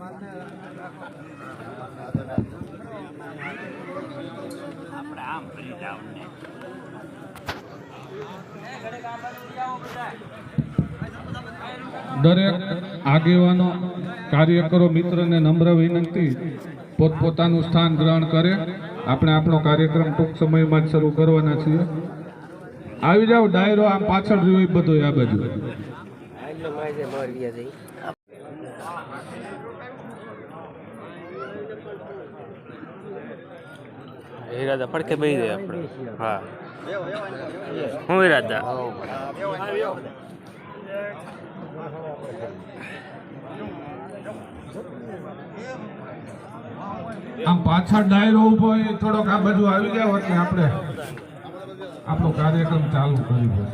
દરેક આગેવાનો કાર્યકરો મિત્રને નમ્ર વિનંતી પોતપોતાનું સ્થાન ગ્રહણ કરે. આપણે આપણો કાર્યક્રમ ટૂંક સમયમાં જ શરૂ કરવાના છીએ. આવી જાવ ડાયરો આમ પાછળ રહ્યો બધો આ બાજુ ઈરાદા પડકે બે જાય આપણે. હા. હું ઈરાદા આમ પાછળ ડાયરો ઊભો એ થોડોક આ બધું આવી ગયા એટલે આપણે. આપણો કાર્યક્રમ ચાલુ કરી દઈએ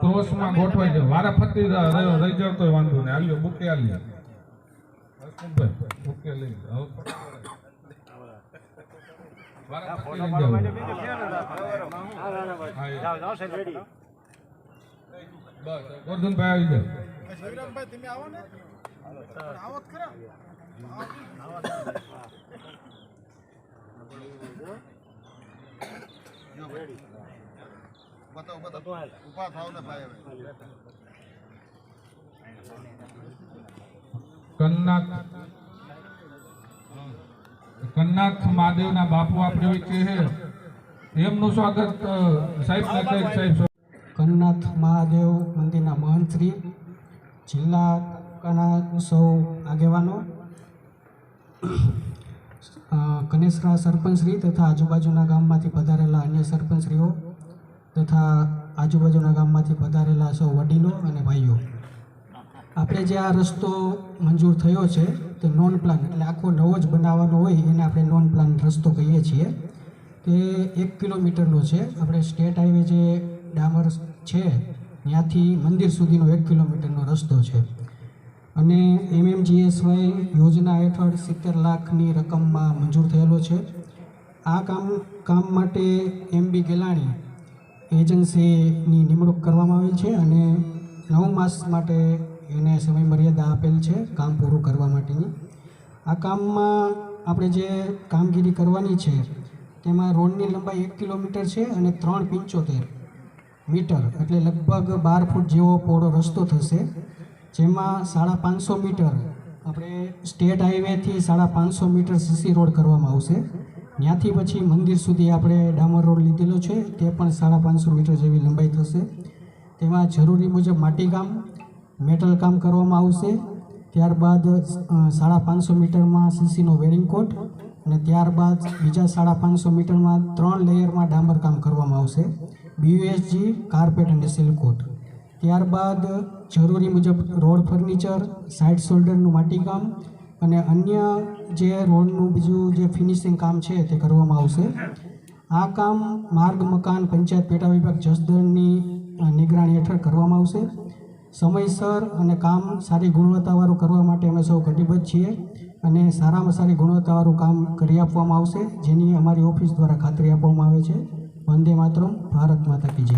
ક્રોસમાં ગોઠવાઈ જાય વારા ફરતી ર- ર- રહી જાવ તો વાંધો નહીં. આલ્યો બુકે આલ્યો બુકે લઈ ફરતી લઈ જાઓ. કન્નાથ. કન્નાથ મહાદેવના બાપુ આપણે હોય છે. એમનું સ્વાગત સાહેબ સાહેબ કન્નાથ મહાદેવ મંદિરના મહંતશ્રી જિલ્લા કણા સૌ આગેવાનો. કનેસરા સરપંચશ્રી તથા આજુબાજુના ગામમાંથી પધારેલા અન્ય સરપંચશ્રીઓ તથા આજુબાજુના ગામમાંથી પધારેલા સૌ વડીલો અને ભાઈઓ. આપણે જે આ રસ્તો મંજૂર થયો છે તે નોન પ્લાન એટલે આખો નવો જ બનાવવાનો હોય એને આપણે નોન પ્લાન રસ્તો કહીએ છીએ. તે એક કિલોમીટરનો છે. આપણે સ્ટેટ હાઈવે જે ડામર છે ત્યાંથી મંદિર સુધીનો એક કિલોમીટરનો રસ્તો છે. અને એમએમજીએસવાય યોજના હેઠળ સિત્તેર લાખની રકમમાં મંજૂર થયેલો છે. આ કામ કામ માટે એમબી ગેલાણી એજન્સીની નિમણૂક કરવામાં આવેલ છે અને નવ માસ માટે એને સમય મર્યાદા આપેલ છે કામ પૂરું કરવા માટેની. આ કામમાં આપણે જે કામગીરી કરવાની છે, તેમાં રોડની લંબાઈ એક કિલોમીટર છે અને ત્રણ પંચોતેર મીટર, એટલે લગભગ બાર ફૂટ જેવો પહોળો રસ્તો થશે. જેમાં સાડા પાંચસો મીટર આપણે સ્ટેટ હાઈવેથી સાડા પાંચસો મીટર સીસી રોડ કરવામાં આવશે. ત્યાંથી પછી મંદિર સુધી આપણે ડામર રોડ લીધેલો છે, તે પણ સાડા પાંચસો મીટર જેવી લંબાઈ થશે. તેમાં જરૂરી મુજબ માટીકામ મેટલ કામ કરવામાં આવશે. ત્યારબાદ સાડા પાંચસો મીટરમાં સીસીનો વેરિંગ કોટ અને ત્યારબાદ બીજા સાડા પાંચસો મીટરમાં ત્રણ લેયરમાં ડામર કામ કરવામાં આવશે. બીયુએસજી, કાર્પેટ અને સિલકોટ ત્યારબાદ જરૂરી મુજબ રોડ ફર્નિચર સાઇડ શોલ્ડરનું માટીકામ અને અન્ય જે રોડનું બીજું જે ફિનિશિંગ કામ છે તે કરવામાં આવશે. આ કામ માર્ગ, મકાન, પંચાયત, પેટા વિભાગ, જસદણની નિગરાણી હેઠળ કરવામાં આવશે. સમયસર અને કામ સારી ગુણવત્તાવાળું કરવા માટે અમે સૌ કટિબદ્ધ છીએ અને સારામાં સારી ગુણવત્તાવાળું કામ કરી આપવામાં આવશે, જેની અમારી ઓફિસ દ્વારા ખાતરી આપવામાં આવે છે. વંદે માતરમ, ભારત માતા કી